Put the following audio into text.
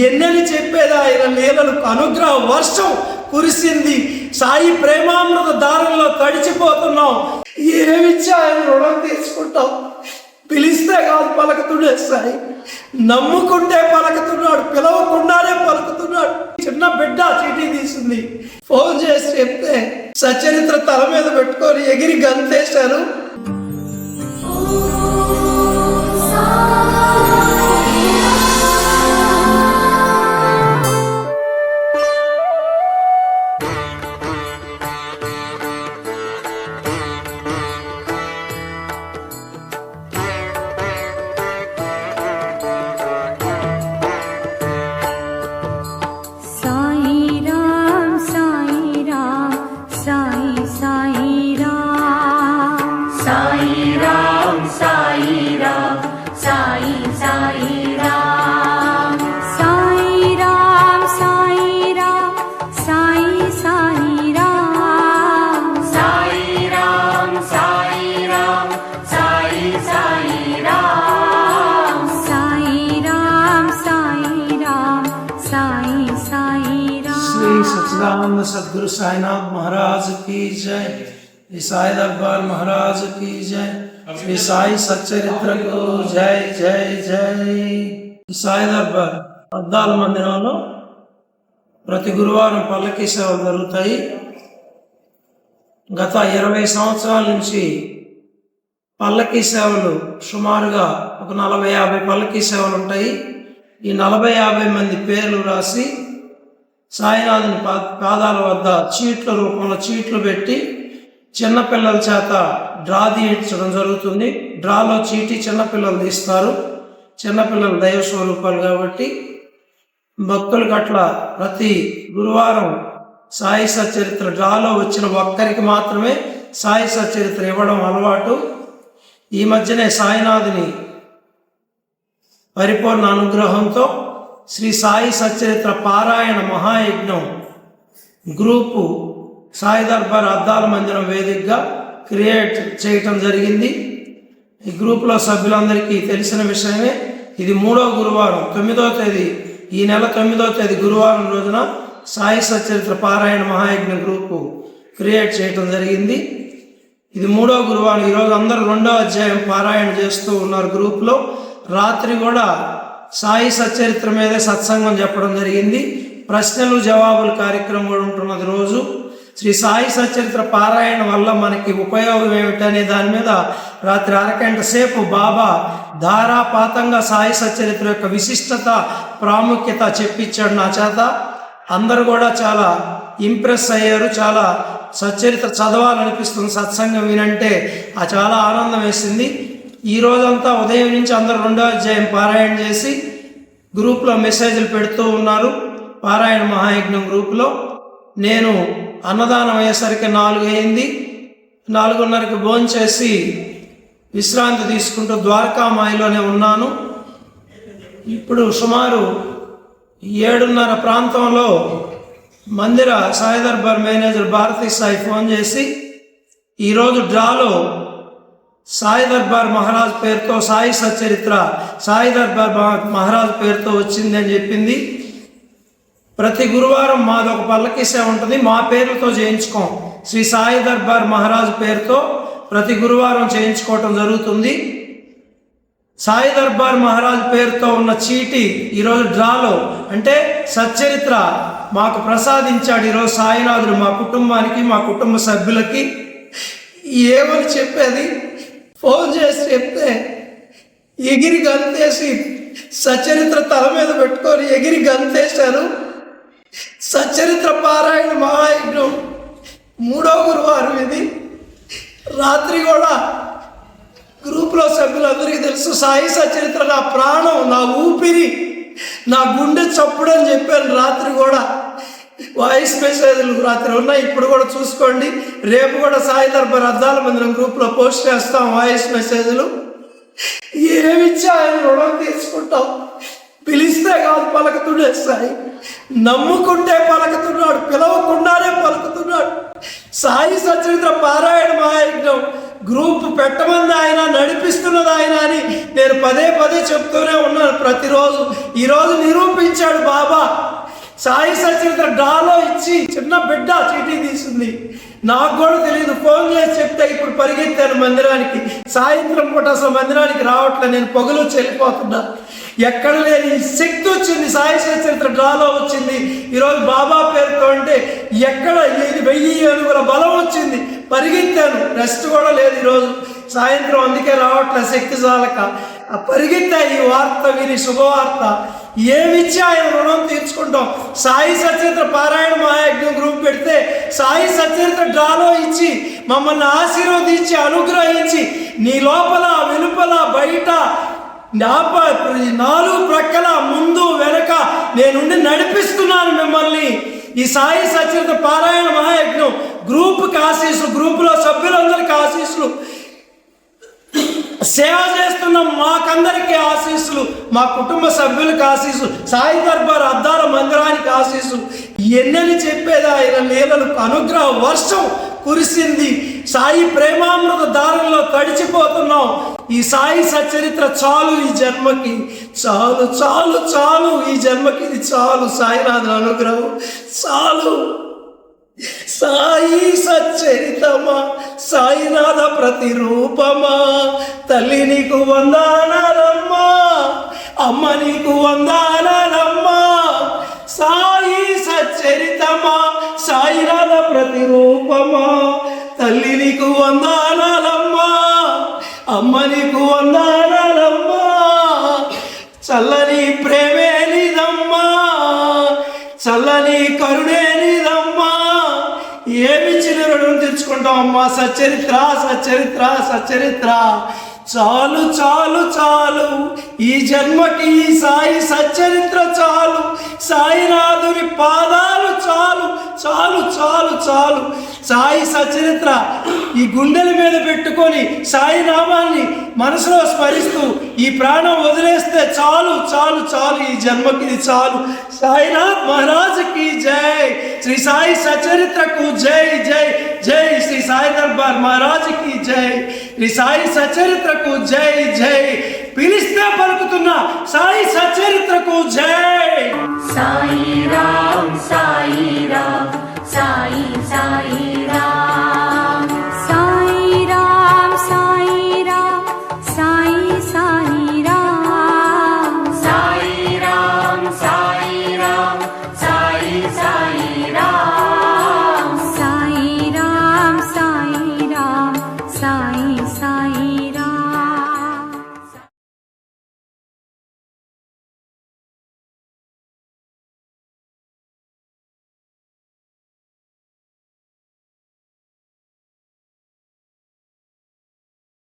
ఎన్నని చెప్పేది ఆయన లీలలకు అనుగ్రహ వర్షం కురిసింది. సాయి ప్రేమామృత దారుల్లో తడిచిపోతున్నాం ఏమిచ్చి ఆయన రుణం తీసుకుంటాం. పిలిస్తే కాదు పలుకుతుండే సాయి. నమ్ముకుంటే పలుకుతున్నాడు పిలవకుండానే పలుకుతున్నాడు. చిన్న బిడ్డ చీటీ తీసింది. ఫోన్ చేసి చెప్తే సచరిత్ర తల మీద పెట్టుకొని ఎగిరి గంతేశారు साई साई శ్రీ राम సచ్చిదానంద సద్గురు సాయినాథ్ మహారాజ్ की जय శ్రీ సాయి దర్బార్ మహారాజ్ की जय శ్రీ సాయి సచ్చరిత్రకు జై జై జై సాయి దర్బార్ అద్దాల మందిరంలో ప్రతి గురువారం పల్లకి సేవలు జరుగుతాయి గత ఇరవై సంవత్సరాల నుంచి పల్లకి సేవలు సుమారుగా ఒక నలభై యాభై పల్లకి సేవలు ఉంటాయి ఈ నలభై యాభై మంది పేర్లు రాసి సాయినాథుని పా పాదాల వద్ద చీట్ల రూపంలో చీట్లు పెట్టి చిన్నపిల్లల చేత డ్రా తీయించడం జరుగుతుంది. డ్రాలో చీటి చిన్నపిల్లలు తీస్తారు. చిన్నపిల్లలు దైవ స్వరూపాలు కాబట్టి భక్తులకు అట్లా ప్రతి గురువారం సాయి సచరిత్ర డ్రాలో వచ్చిన ఒక్కరికి మాత్రమే సాయి సచరిత్ర ఇవ్వడం అలవాటు. ఈ మధ్యనే సాయినాథుని పరిపూర్ణ అనుగ్రహంతో శ్రీ సాయి సచరిత్ర పారాయణ మహాయజ్ఞం గ్రూపు సాయి దర్బార్ అద్దాల మందిరం వేదికగా క్రియేట్ చేయటం జరిగింది. ఈ గ్రూపులో సభ్యులందరికీ తెలిసిన విషయమే ఇది మూడో గురువారం తొమ్మిదో తేదీ ఈ నెల తొమ్మిదో తేదీ గురువారం రోజున సాయి సచరిత్ర పారాయణ మహాయజ్ఞ గ్రూపు క్రియేట్ చేయటం జరిగింది. ఇది మూడో గురువారం ఈరోజు అందరూ రెండో అధ్యాయం పారాయణ చేస్తూ ఉన్నారు గ్రూప్లో. రాత్రి కూడా సాయి సచ్చరిత్ర మీదే సత్సంగం చెప్పడం జరిగింది. ప్రశ్నలు జవాబులు కార్యక్రమం కూడా ఉంటున్నది రోజు. శ్రీ సాయి సచరిత్ర పారాయణ వల్ల మనకి ఉపయోగం ఏమిటనే దాని మీద రాత్రి అరగంట సేపు బాబా ధారాపాతంగా సాయి సచ్చరిత్ర యొక్క విశిష్టత ప్రాముఖ్యత చెప్పించాడు నా చేత. అందరు కూడా చాలా ఇంప్రెస్ అయ్యారు. చాలా సచ్చరిత్ర చదవాలనిపిస్తుంది. సత్సంగం వినంటే ఆ చాలా ఆనందం వేసింది. ఈ రోజంతా ఉదయం నుంచి అందరు రెండో అధ్యాయం పారాయణ చేసి గ్రూప్లో మెసేజ్లు పెడుతూ ఉన్నారు. పారాయణ మహాయజ్ఞం గ్రూప్లో. నేను అన్నదానం అయ్యేసరికి నాలుగు అయింది. నాలుగున్నరకి భోంచేసి విశ్రాంతి తీసుకుంటూ ద్వారకామాయిలోనే ఉన్నాను. ఇప్పుడు సుమారు ఏడున్నర ప్రాంతంలో మందిర సాయి దర్బార్ మేనేజర్ భారతీ సాయి ఫోన్ చేసి ఈరోజు డ్రాలో సాయి దర్బార్ మహారాజ్ పేరుతో సాయి సచరిత్ర సాయి దర్బార్ మహారాజ్ పేరుతో వచ్చింది అని చెప్పింది. ప్రతి గురువారం మాది ఒక పల్లకి సేవ ఉంటుంది మా పేర్లతో చేయించుకోం. శ్రీ సాయి దర్బార్ మహారాజ్ పేరుతో ప్రతి గురువారం చేయించుకోవటం జరుగుతుంది. సాయి దర్బార్ మహారాజ్ పేరుతో ఉన్న చీటి ఈరోజు డ్రాలో అంటే సచ్చరిత్ర మాకు ప్రసాదించాడు ఈరోజు సాయినాథుడు మా కుటుంబానికి మా కుటుంబ సభ్యులకి. ఏమని చెప్పేది? ఫోన్ చేసి చెప్తే ఎగిరి గంతేసి సచరిత్ర తల మీద పెట్టుకొని ఎగిరి గంతేశారు సచరిత్ర పారాయణ మహాయజ్ఞం మూడో గురువారం ఇది. రాత్రి కూడా గ్రూప్లో సభ్యులందరికీ తెలుసు సాయి సచరిత్ర నా ప్రాణం నా ఊపిరి నా గుండె చప్పుడని చెప్పాను రాత్రి కూడా. వాయిస్ మెసేజ్లు రాత్రి ఉన్నాయి. ఇప్పుడు కూడా చూసుకోండి. రేపు కూడా సాయి దర్బార్ అద్దాల మందిరం గ్రూప్లో పోస్ట్ చేస్తాం వాయిస్ మెసేజ్లు. ఏమిచ్చా ఆయన రుణం తీసుకుంటాం. పిలిస్తే కాదు పలుకుతుండే సాయి. నమ్ముకుంటే పలుకుతున్నాడు. పిలవకుండానే పలుకుతున్నాడు. సాయి సచరిత్ర పారాయణ మహాయజ్ఞం గ్రూప్ పెట్టమంది ఆయన నడిపిస్తున్నది ఆయన అని నేను పదే పదే చెప్తూనే ఉన్నాను. ప్రతిరోజు ఈరోజు నిరూపించాడు బాబా. సాయి సచరిత్ర డాలో ఇచ్చి చిన్న బిడ్డ చీటీ తీసింది. నాకు కూడా తెలియదు ఫోన్ చేసి చెప్తే ఇప్పుడు పరిగెత్తాను మందిరానికి. సాయంత్రం పూట అసలు మందిరానికి రావట్లే నేను పొగలు చెల్లిపోతున్నా ఎక్కడ లేని శక్తి వచ్చింది సాయి సచరిత్ర డ్రాలో వచ్చింది. ఈరోజు బాబా పేరుతో అంటే ఎక్కడ ఇది వెయ్యి అనుగుల బలం వచ్చింది. పరిగెత్తాను రెస్ట్ కూడా లేదు ఈరోజు. సాయంత్రం అందుకే రావట్లే శక్తి చాలక. పరిగెత్తా ఈ వార్త విని శుభవార్త. ఏమిచ్చి ఆయన రుణం తీర్చుకుంటాం. సాయి సచరిత్ర పారాయణ మహాయజ్ఞం గ్రూప్ పెడితే సాయి సచరిత్ర డ్రాలో ఇచ్చి మమ్మల్ని ఆశీర్వదించి అనుగ్రహించి నీ లోపల వెలుపల బయట నాలుగు ప్రక్కల ముందు వెనక నేనుండి నడిపిస్తున్నాను మిమ్మల్ని. ఈ సాయి సచరిత పారాయణ మహాయజ్ఞం గ్రూప్కి ఆశీస్సులు గ్రూపులో సభ్యులందరికీ ఆశీస్సులు. సేవ చేస్తున్న మాకందరికీ ఆశీస్సులు మా కుటుంబ సభ్యులకు ఆశీస్సు సాయి దర్బార్ అద్దాల మందిరానికి ఆశీస్సు ఎన్నెని చెప్పేది ఆయన లీలలు అనుగ్రహ వర్షం కురిసింది. సాయి ప్రేమామృత దారంలో తడిచిపోతున్నాం. ఈ సాయి సచరిత్ర చాలు ఈ జన్మకి. చాలు చాలు చాలు ఈ జన్మకి. ఇది చాలు సాయినాథుల అనుగ్రహం. చాలు. సాయి సచ్చరితమా? సాయినాథ ప్రతిరూపమా? తల్లి నీకు వందానాలమ్మా. అమ్మ నీకు వందానాలమ్మా. సాయి సచ్చరితమా? సాయినాథ ప్రతిరూపమా? తల్లి నీకు వందానాలమ్మా. అమ్మ నీకు వందానాలమ్మా. చల్ల అమ్మ సచరిత్ర సచరిత్ర సచరిత్ర. చాలు చాలు చాలు. ఈ జన్మకి ఈ సాయి సచ్చరిత్ర చాలు. సాయినాథుని పాదాలు చాలు చాలు చాలు చాలు. సాయి సచరిత్ర ఈ గుండెల మీద పెట్టుకొని సాయి నామాన్ని మనసులో స్మరిస్తూ ఈ ప్రాణం వదిలేస్తే చాలు చాలు చాలు. ఈ జన్మకి ఇది చాలు. సాయినాథ్ మహారాజుకి జై. శ్రీ సాయి సచరిత్రకు జై జై జై. శ్రీ సాయి దర్బార్ మహారాజుకి జై. ఈ సాయి సచరిత్రకు జై జై. పిలిస్తే పలుకుతున్న సాయి సచరిత్రకు జై. సాయి రామ్ సాయి రామ్. సాయి సాయి రామ్. साई